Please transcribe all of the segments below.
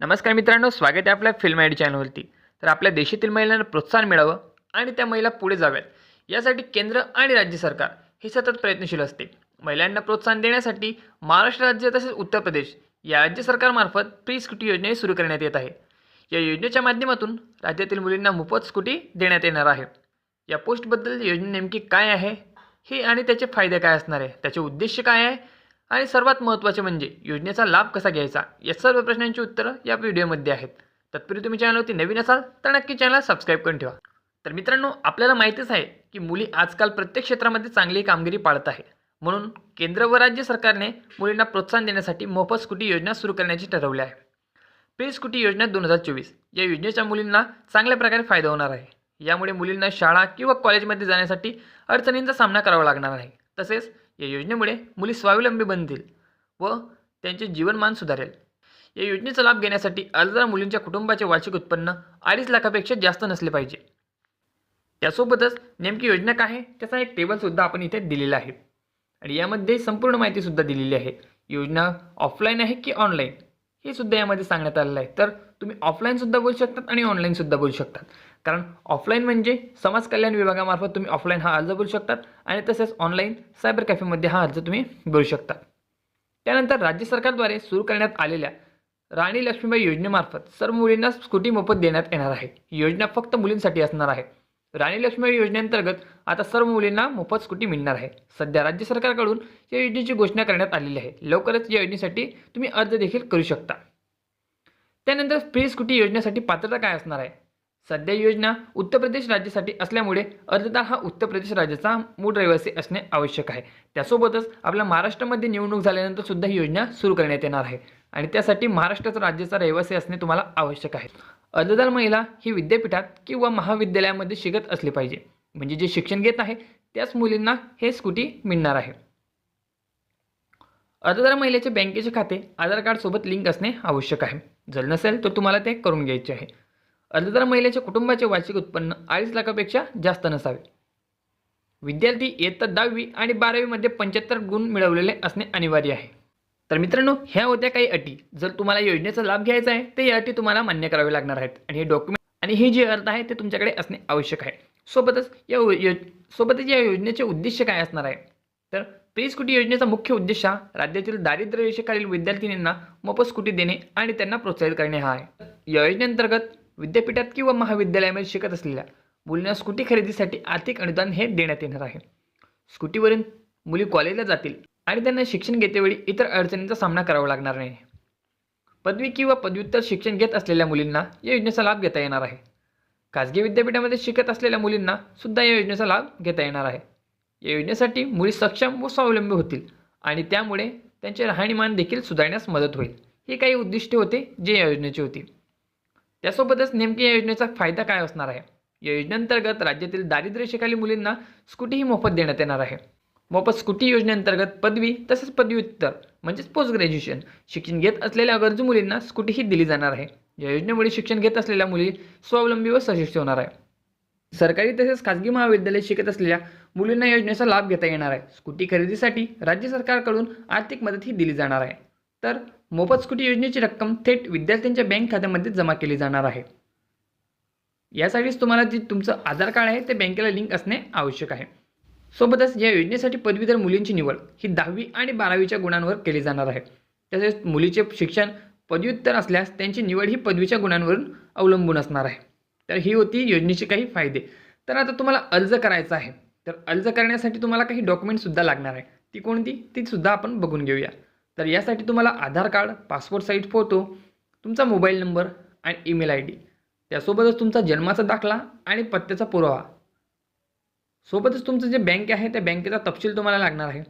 नमस्कार मित्रांनो स्वागत आहे आपल्या फिल्म आय चॅनलवरती. तर आपल्या देशातील महिलांना प्रोत्साहन मिळावं आणि त्या महिला पुढे जाव्यात. यासाठी केंद्र आणि राज्य सरकार हे सतत प्रयत्नशील असते. महिलांना प्रोत्साहन देण्यासाठी महाराष्ट्र राज्य तसेच उत्तर प्रदेश या राज्य सरकारमार्फत फ्री स्कूटी योजना सुरू करण्यात येत आहे. या योजनेच्या माध्यमातून राज्यातील मुलींना मोफत स्कूटी देण्यात येणार आहे. या पोस्टबद्दल योजना नेमकी काय आहे? हे आणि त्याचे फायदे काय असणार आहे? त्याचे उद्देश काय आहे? आणि सर्वात महत्त्वाचे म्हणजे योजनेचा लाभ कसा घ्यायचा? या सर्व प्रश्नांची उत्तरं या व्हिडिओमध्ये आहेत. तत्पूर्वी तुम्ही चॅनलवरती नवीन असाल तर नक्की चॅनल सबस्क्राईब करून ठेवा. तर मित्रांनो आपल्याला माहितीच आहे की मुली आजकाल प्रत्येक क्षेत्रामध्ये चांगली कामगिरी पाळत आहे. म्हणून केंद्र व राज्य सरकारने मुलींना प्रोत्साहन देण्यासाठी मोफत स्कूटी योजना सुरू करण्याचे ठरवले आहे. प्री स्कूटी योजना दोन हजार चोवीस या योजनेच्या मुलींना चांगल्या प्रकारे फायदा होणार आहे. यामुळे मुलींना शाळा किंवा कॉलेजमध्ये जाण्यासाठी अडचणींचा सामना करावा लागणार नाही तसेच या योजनेमुळे मुली स्वावलंबी बनतील व त्यांचे जीवनमान सुधारेल. या योजनेचा लाभ घेण्यासाठी अर्जदार मुलींच्या कुटुंबाचे वार्षिक उत्पन्न अडीच लाखापेक्षा जास्त नसले पाहिजे. त्यासोबतच नेमकी योजना काय आहे? त्याचा एक टेबलसुद्धा आपण इथे दिलेला आहे. आणि यामध्ये संपूर्ण माहितीसुद्धा दिलेली आहे. योजना ऑफलाईन आहे की ऑनलाईन हे सुद्धा यामध्ये सांगण्यात आलेलं आहे. तर तुम्ही ऑफलाईनसुद्धा बोलू शकतात आणि ऑनलाईनसुद्धा बोलू शकतात. कारण ऑफलाईन म्हणजे समाज कल्याण विभागामार्फत तुम्ही ऑफलाईन हा अर्ज बोलू शकतात आणि तसेच ऑनलाईन सायबर कॅफेमध्ये हा अर्ज तुम्ही बोलू शकता त्यानंतर राज्य सरकारद्वारे सुरू करण्यात आलेल्या राणी लक्ष्मीबाई योजनेमार्फत सर्व मुलींना स्कूटी मोफत देण्यात येणार आहे. योजना फक्त मुलींसाठी असणार आहे. राणी लक्ष्मी योजनेअंतर्गत आता सर्व मुलींना मोफत स्कूटी मिळणार आहे. सध्या राज्य सरकारकडून या योजनेची घोषणा करण्यात आलेली आहे. लवकरच या योजनेसाठी तुम्ही अर्ज देखील करू शकता. त्यानंतर फ्री स्कूटी योजनेसाठी पात्रता काय असणार आहे? सध्या योजना उत्तर प्रदेश राज्यासाठी असल्यामुळे अर्जदार हा उत्तर प्रदेश राज्याचा मूळ रहिवासी असणे आवश्यक आहे. त्यासोबतच आपल्या महाराष्ट्रामध्ये निवडणूक झाल्यानंतर सुद्धा ही योजना सुरू करण्यात येणार आहे. आणि त्यासाठी महाराष्ट्राचा राज्याचा रहिवासी असणे तुम्हाला आवश्यक आहे. अर्जदार महिला ही विद्यापीठात किंवा महाविद्यालयामध्ये शिकत असली पाहिजे. म्हणजे जे शिक्षण घेत आहे त्याच मुलींना हे स्कूटी मिळणार आहे. अर्जदार महिलेचे बँकेचे खाते आधार कार्डसोबत लिंक असणे आवश्यक आहे. जर नसेल तर तुम्हाला ते करून घ्यायचे आहे. अर्जदार महिलेच्या कुटुंबाचे वार्षिक उत्पन्न अडीच लाखापेक्षा जास्त नसावे. विद्यार्थी इयत्ता दहावी आणि बारावीमध्ये पंच्याहत्तर गुण मिळवलेले असणे अनिवार्य आहे. तर मित्रांनो ह्या होत्या काही अटी. जर तुम्हाला योजनेचा लाभ घ्यायचा आहे तर या अटी तुम्हाला मान्य करावे लागणार आहेत. आणि हे डॉक्युमेंट आणि हे जे अर्थ आहे ते तुमच्याकडे असणे आवश्यक आहे. सोबतच या यो सोबतच या योजनेचे उद्देश काय असणार आहे? तर प्री स्कूटी योजनेचा मुख्य उद्देश हा राज्यातील दारिद्र्य रेषेखालील विद्यार्थिनींना मोफत स्कूटी देणे आणि त्यांना प्रोत्साहित करणे हा आहे. या योजनेअंतर्गत विद्यापीठात किंवा महाविद्यालयामध्ये शिकत असलेल्या मुलींना स्कूटी खरेदीसाठी आर्थिक अनुदान हे देण्यात येणार आहे. स्कूटीवरून मुली कॉलेजला जातील. आणि त्यांना शिक्षण घेतेवेळी इतर अडचणींचा सामना करावा लागणार नाही. पदवी किंवा पदव्युत्तर शिक्षण घेत असलेल्या मुलींना या योजनेचा लाभ घेता येणार आहे. खाजगी विद्यापीठामध्ये शिकत असलेल्या मुलींना सुद्धा या योजनेचा लाभ घेता येणार आहे. या योजनेसाठी मुली सक्षम व स्वावलंबी होतील आणि त्यामुळे त्यांचे राहणीमान देखील सुधारण्यास मदत होईल. ही काही उद्दिष्टे होते जे या योजनेची होती. त्यासोबतच नेमकी या योजनेचा फायदा काय असणार आहे? या योजनेअंतर्गत राज्यातील दारिद्र्य मुलींना स्कूटीही मोफत देण्यात येणार आहे. मोफत स्कूटी योजनेअंतर्गत पदवी तसेच पदव्युत्तर म्हणजेच पोस्ट ग्रॅज्युएशन शिक्षण घेत असलेल्या गरजू मुलींना स्कूटीही दिली जाणार आहे. या योजनेमुळे शिक्षण घेत असलेल्या मुली स्वावलंबी व सशक्त होणार आहे. सरकारी तसेच खाजगी महाविद्यालय शिकत असलेल्या मुलींना योजनेचा लाभ घेता येणार आहे. स्कूटी खरेदीसाठी राज्य सरकारकडून आर्थिक मदतही दिली जाणार आहे. तर मोफत स्कूटी योजनेची रक्कम थेट विद्यार्थ्यांच्या बँक खात्यामध्ये जमा केली जाणार आहे. यासाठीच तुम्हाला जे तुमचं आधार कार्ड आहे ते बँकेला लिंक असणे आवश्यक आहे. सोबतच या योजनेसाठी पदवीधर मुलींची निवड ही दहावी आणि बारावीच्या गुणांवर केली जाणार आहे. तसेच मुलीचे शिक्षण पदव्युत्तर असल्यास त्यांची निवड ही पदवीच्या गुणांवरून अवलंबून असणार आहे. तर ही होती योजनेचे काही फायदे. तर आता तुम्हाला अर्ज करायचा आहे. तर अर्ज करण्यासाठी तुम्हाला काही डॉक्युमेंटसुद्धा लागणार आहे. ती कोणती? ती सुद्धा आपण बघून घेऊया. तर यासाठी तुम्हाला Aadhaar card passport size photo तुमचा मोबाईल नंबर आणि ईमेल आय डी. त्यासोबतच तुमचा जन्माचा दाखला आणि पत्त्याचा पुरावा. सोबतच तुमचं जे बँक आहे त्या बँकेचा तपशील तुम्हाला लागणार आहे.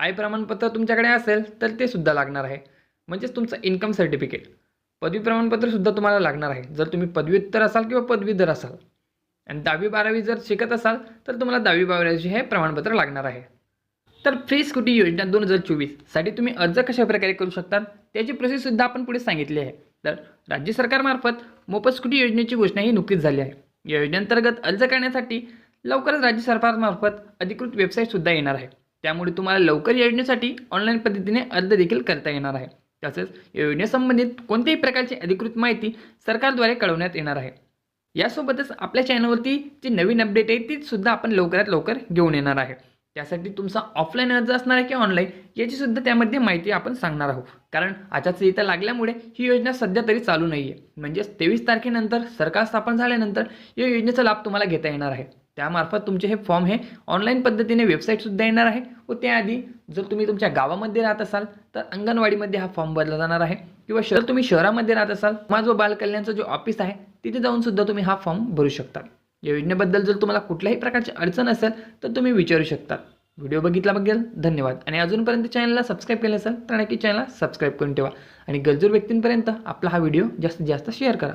आय प्रमाणपत्र तुमच्याकडे असेल तर ते सुद्धा लागणार आहे. म्हणजेच तुमचं इन्कम सर्टिफिकेट पदवी प्रमाणपत्रसुद्धा तुम्हाला लागणार आहे. जर तुम्ही पदव्युत्तर असाल किंवा पदवीधर असाल. आणि दहावी बारावी जर शिकत असाल तर तुम्हाला दहावी बारावीचे हे प्रमाणपत्र लागणार आहे. तर फ्री स्कूटी योजना दोन हजार चोवीससाठी तुम्ही अर्ज कशा प्रकारे करू शकतात? त्याची प्रोसेससुद्धा आपण पुढे सांगितली आहे. तर राज्य सरकारमार्फत मोफत स्कूटी योजनेची घोषणा ही नुकतीच झाली आहे. या योजनेअंतर्गत अर्ज करण्यासाठी लवकरच राज्य सरकारमार्फत अधिकृत वेबसाईटसुद्धा येणार आहे. त्यामुळे तुम्हाला लवकर या योजनेसाठी ऑनलाईन पद्धतीने अर्ज देखील करता येणार आहे. तसेच या योजनेसंबंधित कोणत्याही प्रकारची अधिकृत माहिती सरकारद्वारे कळवण्यात येणार आहे. यासोबतच आपल्या चॅनलवरती जी नवीन अपडेट आहे ती सुद्धा आपण लवकरात लवकर घेऊन येणार आहे. त्यासाठी तुमचा ऑफलाईन अर्ज असणार आहे की ऑनलाईन याची सुद्धा त्यामध्ये माहिती आपण सांगणार आहोत. कारण आचारसंहिता लागल्यामुळे ही योजना सध्या तरी चालू नाही आहे म्हणजेच तेवीस तारखेनंतर सरकार स्थापन झाल्यानंतर या योजनेचा लाभ तुम्हाला घेता येणार आहे. त्यामार्फत तुमचे हे फॉर्म हे ऑनलाईन पद्धतीने वेबसाईटसुद्धा येणार आहे व त्याआधी जर तुम्ही तुमच्या गावामध्ये राहत असाल तर अंगणवाडीमध्ये हा फॉर्म भरला जाणार आहे. किंवा शहर तुम्ही शहरामध्ये राहत असाल समाज व बालकल्याणचं जो ऑफिस आहे तिथे जाऊन सुद्धा तुम्ही हा फॉर्म भरू शकता. या योजनेबद्दल जर तुम्हाला कुठल्याही प्रकारची अडचण असेल तर तुम्ही विचारू शकता. व्हिडिओ बघितल्याबद्दल धन्यवाद. आणि अजूनपर्यंत चॅनलला सबस्क्राईब केलं असेल तर नक्की चॅनलला सबस्क्राईब करून ठेवा. आणि गरजूर व्यक्तींपर्यंत आपला हा व्हिडिओ जास्तीत जास्त शेअर करा.